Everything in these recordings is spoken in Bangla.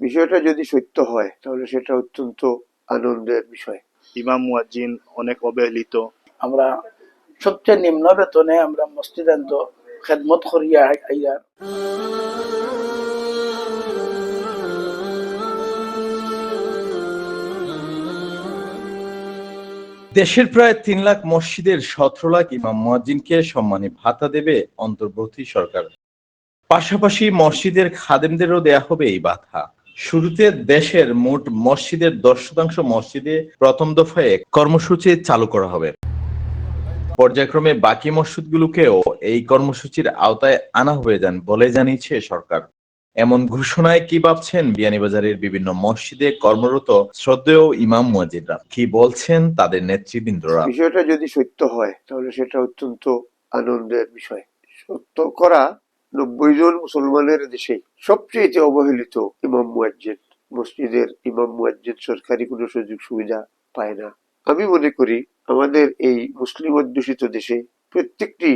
বিষয়টা যদি সত্য হয় তাহলে সেটা অত্যন্ত আনন্দের বিষয়। ইমাম মুয়াজ্জিন অনেক অবহেলিত। আমরা সবচেয়ে নিম্ন বেতনে আমরা মসজিদান্ত খেদমত করিয়া আইয়ার দেশের প্রায় তিন লাখ মসজিদের সতেরো লাখ ইমাম মুয়াজ্জিনকে সম্মানী ভাতা দেবে অন্তর্বর্তী সরকার। পাশাপাশি মসজিদের খাদেমদেরও দেয়া হবে এই ভাতা শুরুতে দেশের মোট মসজিদের দশ শতাংশ মসজিদে প্রথম দফায় কর্মসূচি চালু করা হবে। পর্যায়ক্রমে বাকি মসজিদগুলোকেও এই কর্মসূচির আওতায় আনা হয়ে যান বলে জানিয়েছে সরকার। এমন ঘোষণায় কি ভাবছেন বিয়ানীবাজারের বিভিন্ন মসজিদে কর্মরত শ্রদ্ধেয় ইমাম মুয়াজ্জিনরা? কি বলছেন তাদের নেতৃবৃন্দরা? বিষয়টা যদি সত্য হয়, তাহলে সেটা অত্যন্ত আনন্দের বিষয়। সত্য করা নব্বই জন মুসলমানের দেশে সবচেয়ে অবহেলিত ইমাম মুয়াজ্জিন। মসজিদের ইমাম মুয়াজ্জিন সরকারি কোনো সুযোগ সুবিধা পায় না। আমি মনে করি আমাদের এই মুসলিম অধ্যুষিত দেশে প্রত্যেকটি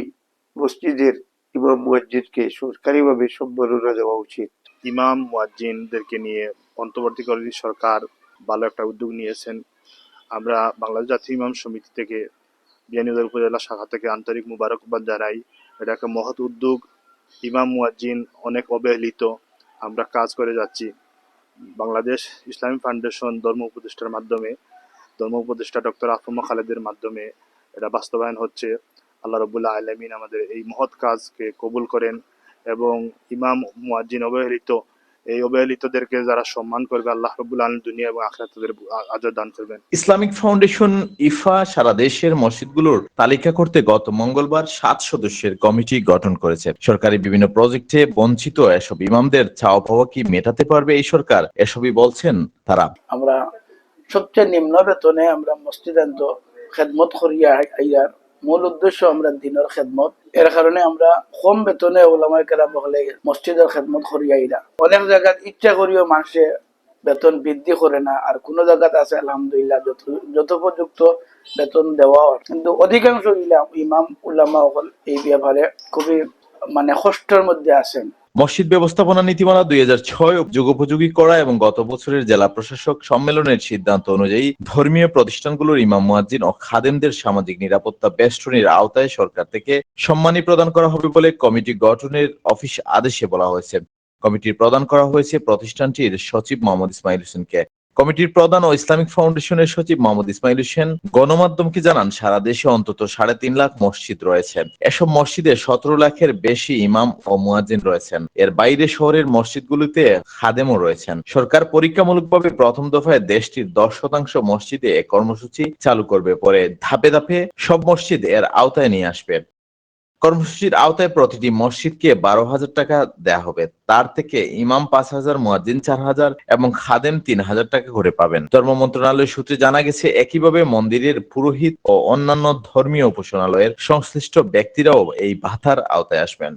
মসজিদের ইমাম মুয়াজ্জিনকে সরকারিভাবে সম্মাননা দেওয়া উচিত। ইমাম মুয়াজ্জিনদেরকে নিয়ে অন্তর্বর্তীকালীন সরকার ভালো একটা উদ্যোগ নিয়েছেন। আমরা বাংলাদেশ জাতীয় ইমাম সমিতি থেকে বিয়ানীবাজার উপজেলা শাখা থেকে আন্তরিক মুবারকবাদ জানাই। এটা একটা মহৎ উদ্যোগ। ইমাম মুয়াজ্জিন অনেক অবহেলিত। আমরা কাজ করে যাচ্ছি। বাংলাদেশ ইসলামী ফাউন্ডেশন ধর্ম উপদেষ্টার মাধ্যমে, ধর্ম উপদেষ্টা ডক্টর আফমা খালেদের মাধ্যমে এটা বাস্তবায়ন হচ্ছে। আল্লাহ রবুল্লাহ আলমিন আমাদের এই মহৎ কাজকে কবুল করেন এবং ইমাম মুয়াজ্জিন অবহেলিত এই অবহেলিতদেরকে যারা সম্মান করবে আল্লাহ রবুল্লা আলম দুনিয়া এবং আখরাত তাদের আজর দান করবেন। ইসলামিক ফাউন্ডেশন ইফা সারা দেশের মসজিদগুলোর তালিকা করতে গত মঙ্গলবার সাত সদস্যের কমিটি গঠন করেছে। সরকারি বিভিন্ন প্রজেক্টে বঞ্চিত এসব ইমামদের চাওয়া পাওয়া কি মেটাতে পারবে এই সরকার? এসবই বলছেন তারা। আমরা সবচেয়ে নিম্ন বেতনে আমরা মসজিদান্ত খেদমত করিয়া আইয়ার মূল উদ্দেশ্য আমরা দিনের খেদমত এর কারণে আমরা কম বেতনে ওলামাই কেরাম হলে মসজিদের খেদমত করিয়াইরা অনেক জায়গাত ইচ্ছা করিও মানুষে বেতন বৃদ্ধি করে না, আর কোন জায়গাতে আছে আলহামদুলিল্লাহ যথোপযুক্ত বেতন দেওয়া কিন্তু অধিকাংশ ইমাম উল্লামা এই ব্যাপারে খুবই মানে কষ্টের মধ্যে আছেন। মসজিদ ব্যবস্থাপনা নীতিমালা দুই হাজার ছয় যুগোপযোগী করা এবং গত বছরের জেলা প্রশাসক সম্মেলনের সিদ্ধান্ত অনুযায়ী ধর্মীয় প্রতিষ্ঠানগুলোর ইমাম মুয়াজ্জিন ও খাদেমদের সামাজিক নিরাপত্তা বেষ্টনীর আওতায় সরকার থেকে সম্মানী প্রদান করা হবে বলে কমিটি গঠনের অফিস আদেশে বলা হয়েছে। কমিটির প্রদান করা হয়েছে প্রতিষ্ঠানটির সচিব মোহাম্মদ ইসমাইল হোসেনকে। কমিটির প্রধান ও ইসলামিক ফাউন্ডেশনের সচিব মোহাম্মদ ইসমাইল হোসেন গণমাধ্যমকে জানান, সারা দেশে অন্তত সাড়ে তিন লাখ মসজিদ রয়েছে। এসব মসজিদে সতেরো লাখের বেশি ইমাম ও মুয়াজ্জিন রয়েছেন। এর বাইরে শহরের মসজিদগুলিতে খাদেমও রয়েছেন। সরকার পরীক্ষামূলকভাবে প্রথম দফায় দেশটির দশ শতাংশ মসজিদে কর্মসূচি চালু করবে। পরে ধাপে ধাপে সব মসজিদ এর আওতায় নিয়ে আসবে। কর্মসূচির আওতায় প্রতিটি মসজিদকে বারো হাজার টাকা দেয়া হবে। তার থেকে ইমাম পাঁচ হাজার, মুয়াজ্জিন চার হাজার এবং খাদেম তিন হাজার টাকা করে পাবেন। ধর্ম মন্ত্রণালয় সূত্রে জানা গেছে, একইভাবে মন্দিরের পুরোহিত ও অন্যান্য ধর্মীয় উপাসনালয়ের সংশ্লিষ্ট ব্যক্তিরাও এই ভাতার আওতায় আসবেন।